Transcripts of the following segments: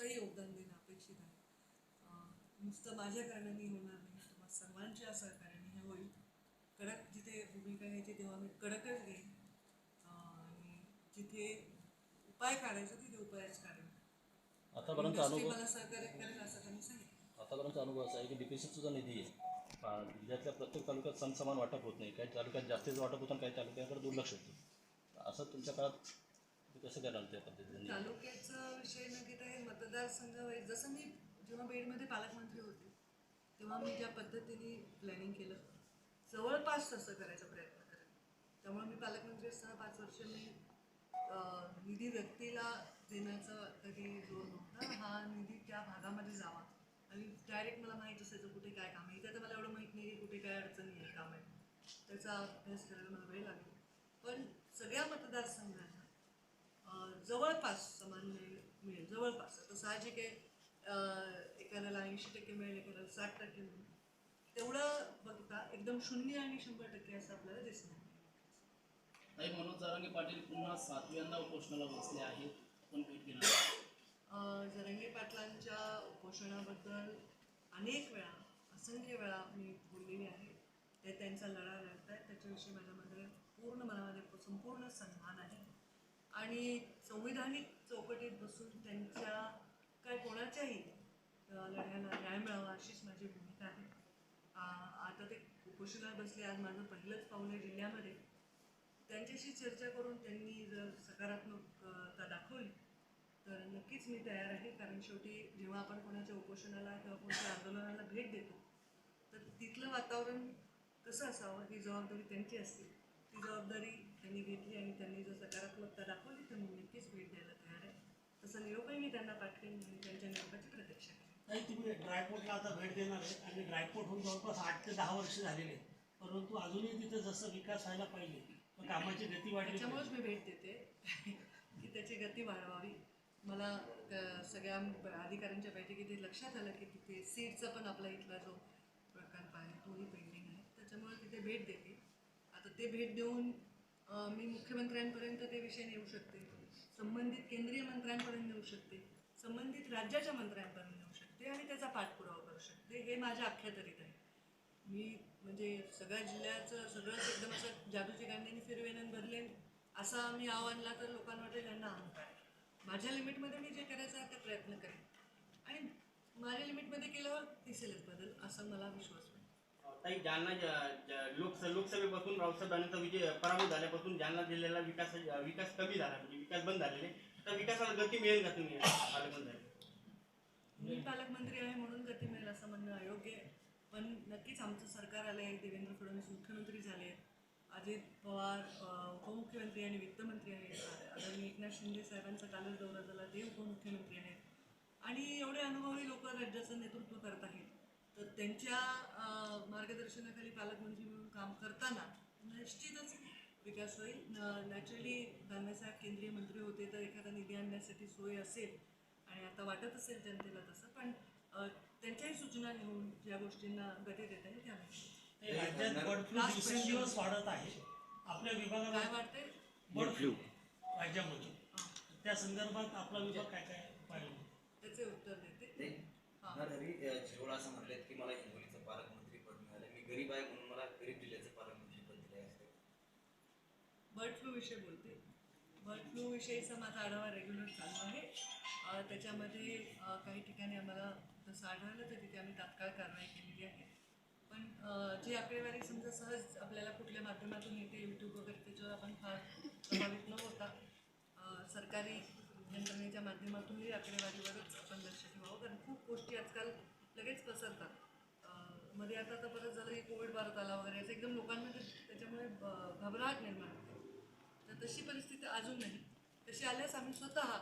स्वतःही योगदान देणं अपेक्षित आहे. नुसतं माझ्या कारणाने होणार नाही तुम्हा सर्वांच्या सहकार्याने हे होईल. कडक जिथे भूमिका घ्यायची तेव्हा मी कडकच घेईन. आणि जिथे उपाय काढायचा तिथे उपायच काढेन. आतापर्यंत अनुभव मला सहकार्य करेल असं त्यांनी सांगितलं आतापर्यंत अनुभव असा आहे की डी पी सीचा जो निधी आहे. जिल्ह्यातल्या प्रत्येक तालुक्यात समसमान वाटप होत नाही. काही तालुक्यात जास्तीच वाटप होतं आणि काही तालुक्याकडे दुर्लक्ष होतं. असं तुमच्या काळात कसं कराल त्या पद्धतीने? तालुक्याचा विषय न घेता हे मतदारसंघ जसं मी जेव्हा बीडमध्ये पालकमंत्री होते तेव्हा मी ज्या पद्धतीने प्लॅनिंग केलं जवळपास तसं करायचा प्रयत्न करेन त्यामुळे मी पालकमंत्री असताना पाच वर्ष मी निधी व्यक्तीला देण्याचा कधी जोर नव्हता. हा निधी त्या भागामध्ये जावा. आणि डायरेक्ट मला माहीत असायचं कुठे काय काम आहे. इथे तर मला एवढं माहीत नाही की कुठे काय अडचणी आहे काम आहे. त्याचा अभ्यास करायला मला वेळ लागेल. पण सगळ्या मतदारसंघांना जवळपास समान मिळेल मिळेल जवळपास. आता साहजिक आहे एखाद्याला ऐंशी टक्के मिळेल एखाद्याला साठ टक्के मिळेल. तेवढं बघता एकदम शून्य आणि शंभर टक्के असं आपल्याला दिसणार नाही. ताई मनोज जारांगे पाटील पुन्हा सातव्यांदा उपोषणाला बसले आहेत आपण भेट घेणार जरंगे पाटलांच्या उपोषणाबद्दल अनेक वेळा असंख्य वेळा मी बोललेली आहे. ते त्यांचा लढा लढत आहेत त्याच्याविषयी माझ्यामध्ये पूर्ण मनामध्ये संपूर्ण सन्मान आहे. आणि संविधानिक चौकटीत बसून त्यांच्या काय कोणाच्याही लढ्याला न्याय मिळावा अशीच माझी भूमिका आहे. आता ते उपोषणाला बसले आज माझं पहिलंच पाहुणे जिल्ह्यामध्ये. त्यांच्याशी चर्चा करून त्यांनी जर सकारात्मकता दाखवली तर नक्कीच मी तयार आहे. कारण शेवटी जेव्हा आपण कोणाच्या उपोषणाला किंवा कोणत्या आंदोलनाला भेट देतो तर तिथलं वातावरण कसं असावं ही जबाबदारी त्यांची असते. ती जबाबदारी त्यांनी घेतली आणि त्यांनी जर सकारात्मकता दाखवली तर मी नक्कीच भेट द्यायला तयार आहे. तसं निरोपही मी त्यांना पाठवेन आणि त्यांच्या निरोपाची प्रतीक्षा करेन. ताई तुम्ही ड्रायपोर्टला आता भेट देणार आहे आणि ड्रायपोर्ट होऊन जवळपास आठ ते दहा वर्ष झालेले आहेत. परंतु अजूनही तिथे जसं विकास व्हायला पाहिजे कामाची गती वाढली त्याच्यामुळेच पाहिजे. मी भेट देते की त्याची गती वाढवावी. मला सगळ्या अधिकाऱ्यांच्या बैठकीत हे लक्षात आलं की तिथे सीटचा पण आपला इथला जो प्रकल्प आहे तोही पेंडिंग आहे. त्याच्यामुळे तिथे भेट देते. तर ते भेट देऊन मी मुख्यमंत्र्यांपर्यंत ते विषय नेऊ शकते. संबंधित केंद्रीय मंत्र्यांपर्यंत नेऊ शकते. संबंधित राज्याच्या मंत्र्यांपर्यंत नेऊ शकते आणि त्याचा पाठपुरावा करू शकते. हे माझ्या अख्यातरीत आहे. मी म्हणजे सगळ्या जिल्ह्याचं सगळंच एकदम असं जादूची गांधीने फिरवेन आणि असा मी आव्हानला तर लोकांना वाटेल यांना अहंकार आहे. माझ्या लिमिटमध्ये मी जे करायचं आहे ते प्रयत्न करेन. आणि माझ्या लिमिटमध्ये केल्यावर दिसेलच बदल असा मला विश्वास वाटतो. ताई जालना ज- लोकस लोकसभेपासून रावसाहेब विजय पराभव झाल्यापासून जालना जिल्ह्याला विकास विकास कमी झाला म्हणजे विकास बंद झालेले तर विकासाला गती मिळेल का तुम्ही पालकमंत्री? झाले मी पालकमंत्री आहे म्हणून गती मिळेल असं म्हणणं अयोग्य आहे. पण नक्कीच आमचं सरकार आलं आहे देवेंद्र फडणवीस मुख्यमंत्री झाले आहेत. अजित पवार उपमुख्यमंत्री आणि वित्तमंत्री आहेत. आदरणीय एकनाथ शिंदे साहेबांचा कालच दौरा झाला ते उपमुख्यमंत्री आहेत. आणि एवढे अनुभवी लोक राज्याचं नेतृत्व करत आहेत. तर त्यांच्या मार्गदर्शनाखाली पालकमंत्री म्हणून काम करताना निश्चितच विकास होईल. नॅचरली दानवेसाहेब केंद्रीय मंत्री होते तर एखादा निधी आणण्यासाठी सोय असेल आणि आता वाटत असेल जनतेला तसं पण त्यांच्याही सूचना घेऊन ज्या गोष्टींना गती देता येईल त्या दिवसेंदिवस question. वाढत आहे. आपल्या काय विभागाला वाटतंय बर्ड फ्लू राज्यामध्ये. हां, त्या संदर्भात आपला विभाग काय काय पाहिजे त्याचे उत्तर देते. ते. नरहरी अ, झिरोळ असं म्हणलेत की मला हिंगोलीचं पालकमंत्री पद मिळालं. मी गरीब आहे म्हणून मला गरीब जिल्ह्याचं पालकमंत्री पद दिलं आहे बर्ड फ्लू विषयी बोलते. बर्ड फ्लू विषयीचा माझा आढावा रेग्युलर चालू आहे. त्याच्यामध्ये काही ठिकाणी आम्हाला तसं आढळलं तर तिथे आम्ही तात्काळ कारवाई केलेली आहे. पण जी आकडेवारी समजा सहज आपल्याला कुठल्या माध्यमातून येते यूट्यूब वगैरे त्याच्यावर आपण फार प्रभावित यंत्रणेच्या माध्यमातूनही आकडेवारीवरच आपण लक्ष ठेवावं कारण खूप गोष्टी आजकाल लगेच पसरतात. मध्ये आता तर परत झालं की कोविड भारत आला वगैरे असं एकदम लोकांमध्ये त्याच्यामुळे घबराट निर्माण होते. तर तशी परिस्थिती अजून नाही. तशी आल्यास आम्ही स्वतः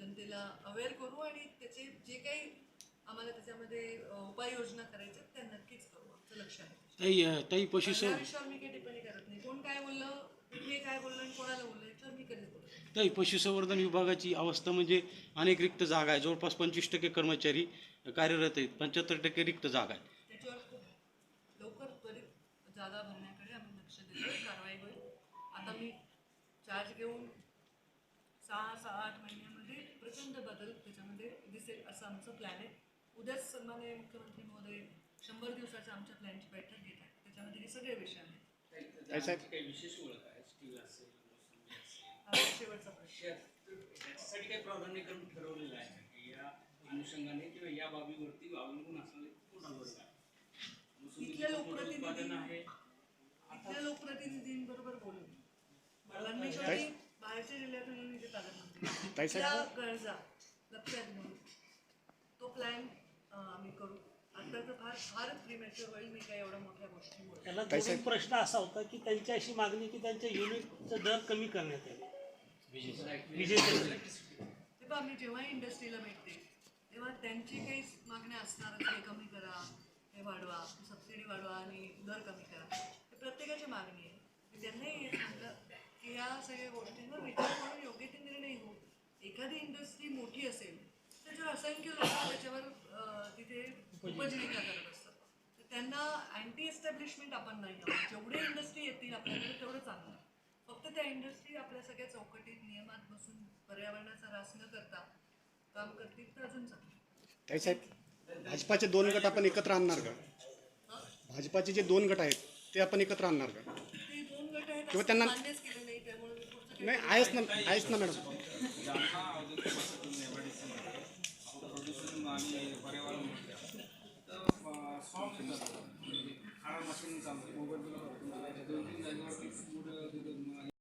जनतेला अवेअर करू आणि त्याचे जे काही आम्हाला त्याच्यामध्ये उपाययोजना करायच्या त्या नक्कीच करू. आमचं लक्ष आहे. ताई ताई पशुसं त्या विषयावर मी काही टिप्पणी करत नाही कोण काय बोललं कुठे काय बोललं आणि कोणाला बोललं याच्यावर मी ताई पशुसंवर्धन विभागाची अवस्था म्हणजे अनेक रिक्त जागा आहे. जवळपास पंचवीस टक्के कर्मचारी कार्यरत आहेत. पंच्याहत्तर टक्के रिक्त जागा आहेत. लवकर त्वरित जागा भरण्याकडे आम्ही लक्ष देतो कारवाई होईल. आता मी चार्ज घेऊन सहा सहा आठ महिन्यामध्ये प्रचंड बदल त्याच्यामध्ये दिसेल असं आमचं प्लॅन आहे. उद्याच मुख्यमंत्री महोदय शंभर दिवसाच्या आमच्या प्लॅनची बैठक घेत आहेत. त्याच्यामध्ये हे सगळे विषय आहेत. जाण्याची काही विशेष ओळख आहे स्टील असेल मोसंबी असेल हा शेवटचा प्रश्न त्याच्यासाठी काही प्राधान्यक्रम ठरवलेला आहे का? या अनुषंगाने किंवा या बाबीवरती अवलंबून असलेले पूर्ण वर्ग आहे इथल्या लोकप्रतिनिधी- उत्पादन आहे इथल्या लोकप्रतिनिधींबरोबर बोलून परमेश्वरी बाहेरच्या जिल्ह्यातून इथे गरजा लक्षात घेऊन तो प्लॅन आम्ही करू. आता तर फार फार प्रीमॅच्युअर होईल मी काही एवढ्या मोठ्या गोष्टी बोलू त्याला प्रश्न असा होता की त्यांची अशी मागणी की त्यांच्या युनिटचा दर कमी करण्यात यावा. तेव्हा आम्ही जेव्हाही इंडस्ट्रीला भेटते तेव्हा त्यांची काही मागण्या असणार हे कमी करा हे वाढवा सबसिडी वाढवा आणि दर कमी करा. हे प्रत्येकाची मागणी आहे. त्यांनाही सांगतं की या सगळ्या गोष्टींवर विचार करून योग्य ते निर्णय घेऊ. एखादी इंडस्ट्री मोठी असेल त्याच्यावर असंख्य लोक त्याच्यावर तिथे उपजीविका करत असतात. तर त्यांना अँटी एस्टॅब्लिशमेंट आपण नाही आहोत जेवढे इंडस्ट्री येतील आपल्याकडे तेवढं चांगलं. फक्त त्या इंडस्ट्री आपल्या सगळ्या चौकटीत नियमात बसून पर्यावरणाचा ऱ्हास न करता काम करतील तर अजून त्याच्यात भाजपाचे दोन गट आपण एकत्र आणणार का? भाजपाचे जे दोन गट आहेत ते आपण एकत्र आणणार का? किंवा त्यांना नाही आहेच ना आहेच ना मॅडम. पर्यावरण मशीन चालू मोबाईल दोन तीन जागेवरती